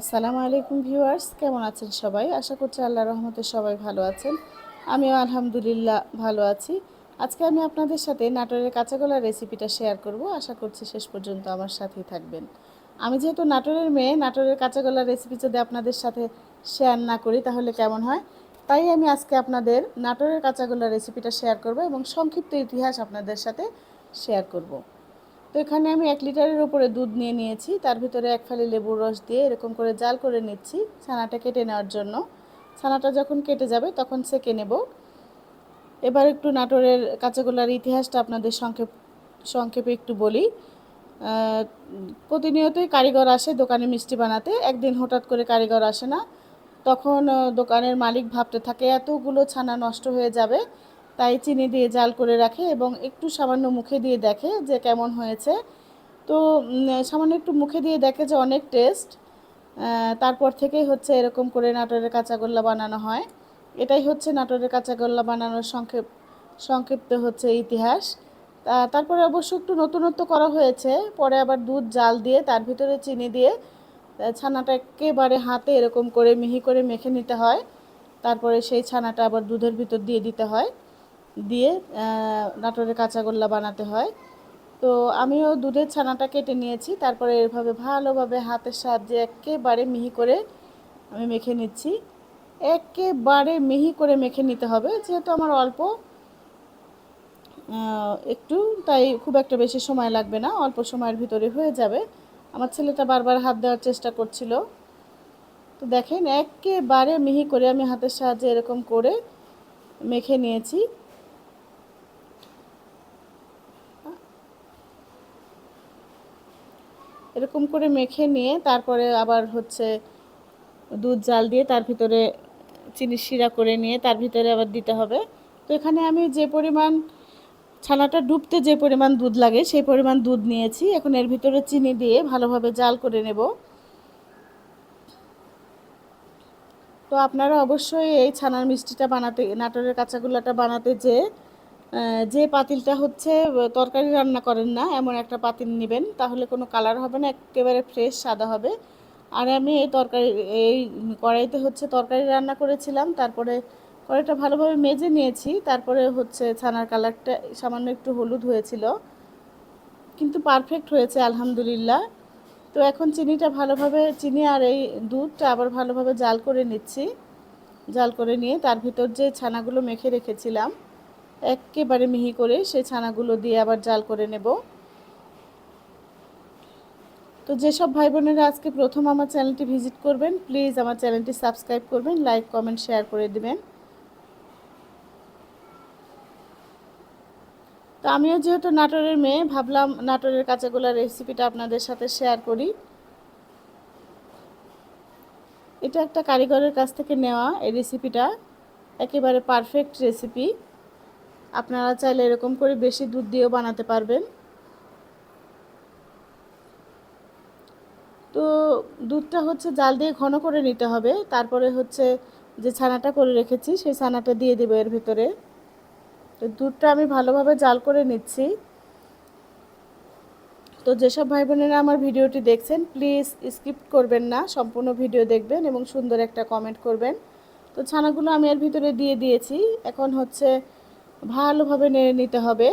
আসসালামু আলাইকুম ভিউয়ার্স, কেমন আছেন সবাই? আশা করছি আল্লাহ রহমতে সবাই ভালো আছেন। আমিও আলহামদুলিল্লাহ ভালো আছি। আজকে আমি আপনাদের সাথে নাটোরের কাঁচাগোলা রেসিপিটা শেয়ার করব। আশা করছি শেষ পর্যন্ত আমার সাথেই থাকবেন। আমি যেহেতু নাটোরের মেয়ে, নাটোরের কাঁচাগোলা রেসিপি যদি আপনাদের সাথে শেয়ার না করি, তাহলে কেমন হয়? তাই আমি আজকে আপনাদের নাটোরের কাঁচাগোলা রেসিপিটা শেয়ার করব এবং সংক্ষিপ্ত ইতিহাস আপনাদের সাথে শেয়ার করব। তো এখানে আমি এক লিটারের উপরে দুধ নিয়ে নিয়েছি। তার ভিতরে এক ফালি লেবুর রস দিয়ে এরকম করে জাল করে নিচ্ছি ছানাটা কেটে নেওয়ার জন্য। ছানাটা যখন কেটে যাবে তখন সেকে নেব। এবার একটু নাটোরের কাঁচাগোলার ইতিহাসটা আপনাদের সংক্ষেপ, সংক্ষেপে একটু বলি। প্রতিনিয়তই কারিগর আসে দোকানে মিষ্টি বানাতে। একদিন হঠাৎ করে কারিগর আসে না। তখন দোকানের মালিক ভাবতে থাকে, এতগুলো ছানা নষ্ট হয়ে যাবে। তাই চিনি দিয়ে জাল করে রাখে এবং একটু সামান্য মুখে দিয়ে দেখে যে কেমন হয়েছে। তো সামান্য একটু মুখে দিয়ে দেখে যে অনেক টেস্ট। তারপর থেকেই হচ্ছে এরকম করে নাটোরের কাঁচাগোল্লা বানানো হয়। এটাই হচ্ছে নাটোরের কাঁচাগোল্লা বানানোর সংক্ষেপ, সংক্ষিপ্ত হচ্ছে ইতিহাস। তারপরে অবশ্য একটু নতুনত্ব করা হয়েছে। পরে আবার দুধ জাল দিয়ে তার ভিতরে চিনি দিয়ে ছানাটা একেবারে হাতে এরকম করে মিহি করে মেখে নিতে হয়। তারপরে সেই ছানাটা আবার দুধের ভিতর দিয়ে দিতে হয়। দিয়ে নাটোরের কাঁচাগোল্লা বানাতে হয়। তো আমিও দুধের ছানাটা কেটে নিয়েছি, তারপরে এভাবে ভালোভাবে হাতের সাহায্যে একেবারে মিহি করে আমি মেখে নিচ্ছি। একেবারে মিহি করে মেখে নিতে হবে, যেহেতু আমার অল্প একটু, তাই খুব একটা বেশি সময় লাগবে না, অল্প সময়ের ভিতরে হয়ে যাবে। আমার ছেলেটা বারবার হাত দেওয়ার চেষ্টা করছিল। তো দেখেন, একেবারে মিহি করে আমি হাতের সাহায্যে এরকম করে মেখে নিয়েছি। এরকম করে মেখে নিয়ে তারপরে আবার হচ্ছে দুধ জাল দিয়ে তার ভিতরে চিনি শিরা করে নিয়ে তার ভিতরে আবার দিতে হবে। তো এখানে আমি যে পরিমাণ ছানাটা ডুবতে যে পরিমাণ দুধ লাগে সেই পরিমাণ দুধ নিয়েছি। এখন এর ভিতরে চিনি দিয়ে ভালোভাবে জাল করে নেব। তো আপনারা অবশ্যই এই ছানার মিষ্টিটা বানাতে, নাটোরের কাঁচাগোল্লাটা বানাতে যে যে পাতিলটা হচ্ছে তরকারি রান্না করেন না, এমন একটা পাতিল নেবেন, তাহলে কোনো কালার হবে না, একেবারে ফ্রেশ সাদা হবে। আর আমি এই তরকারি, এই কড়াইতে হচ্ছে তরকারি রান্না করেছিলাম, তারপরে কড়াইটা ভালোভাবে মেজে নিয়েছি, তারপরে হচ্ছে ছানার কালারটা, সামান্য একটু হলুদ হয়েছিল, কিন্তু পারফেক্ট হয়েছে, আলহামদুলিল্লাহ। তো এখন চিনিটা ভালোভাবে, চিনি আর এই দুধটা আবার ভালোভাবে জাল করে নিচ্ছি, জাল করে নিয়ে তার ভিতর যে ছানাগুলো মেখে রেখেছিলাম একেবারে মিহি করে সেই ছানাগুলো দিয়ে আবার জাল করে নেব। তো যেসব ভাই বোনেরা আজকে প্রথম আমার চ্যানেলটি ভিজিট করবেন, প্লিজ আমার চ্যানেলটি সাবস্ক্রাইব করবেন, লাইক, কমেন্ট, শেয়ার করে দিবেন। তো আমিও যেহেতু নাটোরের মেয়ে, ভাবলাম নাটোরের কাঁচাগোলার রেসিপিটা আপনাদের সাথে শেয়ার করি। এটা একটা কারিগরের কাছ থেকে নেওয়া এই রেসিপিটা একেবারে পারফেক্ট রেসিপি আপনারা চাইলে এরকম করে বেশি দুধ দিয়েও বানাতে পারবেন। তো দুধটা হচ্ছে জাল দিয়ে ঘন করে নিতে হবে। তারপরে হচ্ছে যে ছানাটা করে রেখেছি, সেই ছানাটা দিয়ে দেবো এর ভিতরে। তো দুধটা আমি ভালোভাবে জাল করে নিচ্ছি। তো যেসব ভাই বোনেরা আমার ভিডিওটি দেখছেন, প্লিজ স্কিপ করবেন না, সম্পূর্ণ ভিডিও দেখবেন এবং সুন্দর একটা কমেন্ট করবেন। তো ছানাগুলো আমি এর ভিতরে দিয়ে দিয়েছি। এখন হচ্ছে ভালোভাবে নেড়ে নিতে হবে।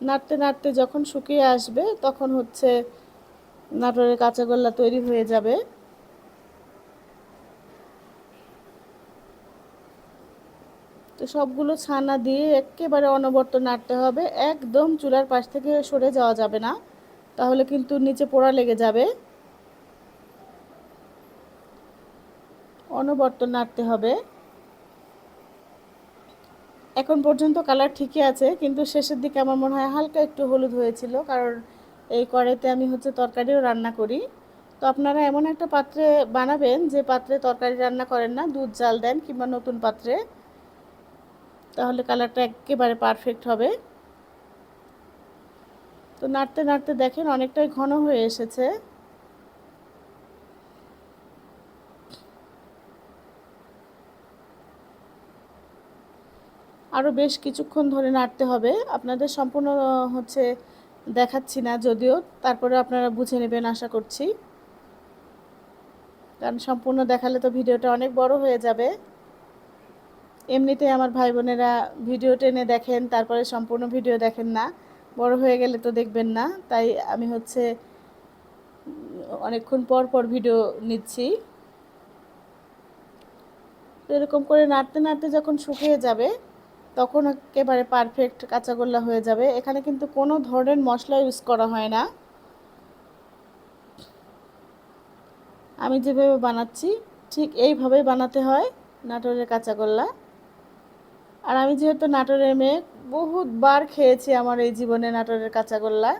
নাড়তে নাড়তে যখন শুকিয়ে আসবে, তখন হচ্ছে নাটোরের কাঁচাগোল্লা তৈরি হয়ে যাবে। তো সবগুলো ছানা দিয়ে একেবারে অনবর্ত নাড়তে হবে। একদম চুলার পাশ থেকে সরে যাওয়া যাবে না। তাহলে কিন্তু নিচে পোড়া লেগে যাবে। অনবর্ত নাড়তে হবে। এখন পর্যন্ত কালার ঠিকই আছে, কিন্তু শেষের দিকে আমার মনে হয় হালকা একটু হলুদ হয়েছিল, কারণ এই কড়াইতে আমি হচ্ছে তরকারিও রান্না করি। তো আপনারা এমন একটা পাত্রে বানাবেন যে পাত্রে তরকারি রান্না করেন না, দুধ, জাল দেন কিংবা নতুন পাত্রে। তাহলে কালারটা একেবারে পারফেক্ট হবে। তো নাড়তে নাড়তে দেখেন অনেকটাই ঘন হয়ে এসেছে। আরও বেশ কিছুক্ষণ ধরে নাড়তে হবে। আপনাদের সম্পূর্ণ হচ্ছে দেখাচ্ছি না যদিও, তারপরে আপনারা বুঝে নেবেন, আশা করছি। কারণ সম্পূর্ণ দেখালে তো ভিডিওটা অনেক বড় হয়ে যাবে। এমনিতে আমার ভাই বোনেরা ভিডিও টেনে দেখেন, তারপরে সম্পূর্ণ ভিডিও দেখেন না। বড় হয়ে গেলে তো দেখবেন না। তাই আমি হচ্ছে অনেকক্ষণ পর পর ভিডিও নিচ্ছি। এরকম করে নাড়তে নাড়তে যখন শুকিয়ে যাবে তখন একেবারে পারফেক্ট কাঁচাগোল্লা হয়ে যাবে। এখানে কিন্তু কোনো ধরনের মশলা ইউজ করা হয় না। আমি যেভাবে বানাচ্ছি, ঠিক এইভাবেই বানাতে হয় নাটোরের কাঁচাগোল্লা। আর আমি যেহেতু নাটোরের মেয়ে, বহুতবার খেয়েছি আমার এই জীবনে নাটোরের কাঁচাগোল্লা।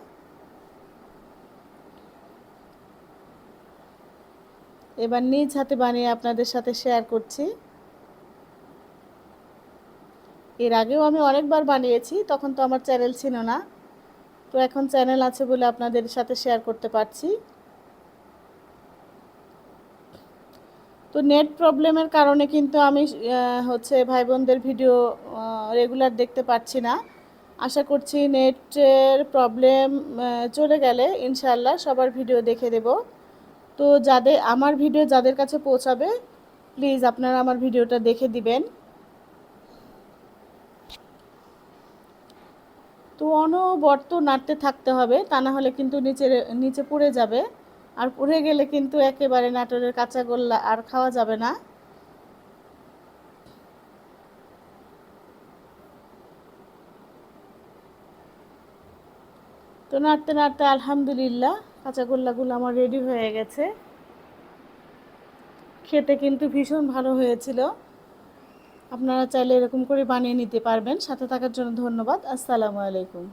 এবার নিজ হাতে বানিয়ে আপনাদের সাথে শেয়ার করছি। এর আগেও আমি অনেকবার বানিয়েছি, তখন তো আমার চ্যানেল ছিল না। তো এখন চ্যানেল আছে বলে আপনাদের সাথে শেয়ার করতে পারছি। তো নেট প্রবলেমের কারণে কিন্তু আমি হচ্ছে ভাই বোনদের ভিডিও রেগুলার দেখতে পাচ্ছি না। আশা করছি নেটের প্রবলেম চলে গেলে ইনশাল্লাহ সবার ভিডিও দেখে দেব। তো যাদের, আমার ভিডিও যাদের কাছে পৌঁছাবে প্লিজ আপনারা আমার ভিডিওটা দেখে দিবেন। তো অনবর্ত নাড়তে থাকতে হবে, তা না হলে কিন্তু নিচে নিচে পড়ে যাবে। আর পড়ে গেলে কিন্তু একেবারে নাটোরের কাঁচা গোল্লা আর খাওয়া যাবে না। তো নাড়তে নাড়তে আলহামদুলিল্লাহ কাঁচা গোল্লাগুলো আমার রেডি হয়ে গেছে। খেতে কিন্তু ভীষণ ভালো হয়েছিল। আপনারা চাইলে এরকম করে বানিয়ে নিতে পারবেন। সাথে থাকার জন্য ধন্যবাদ। আসসালামু আলাইকুম।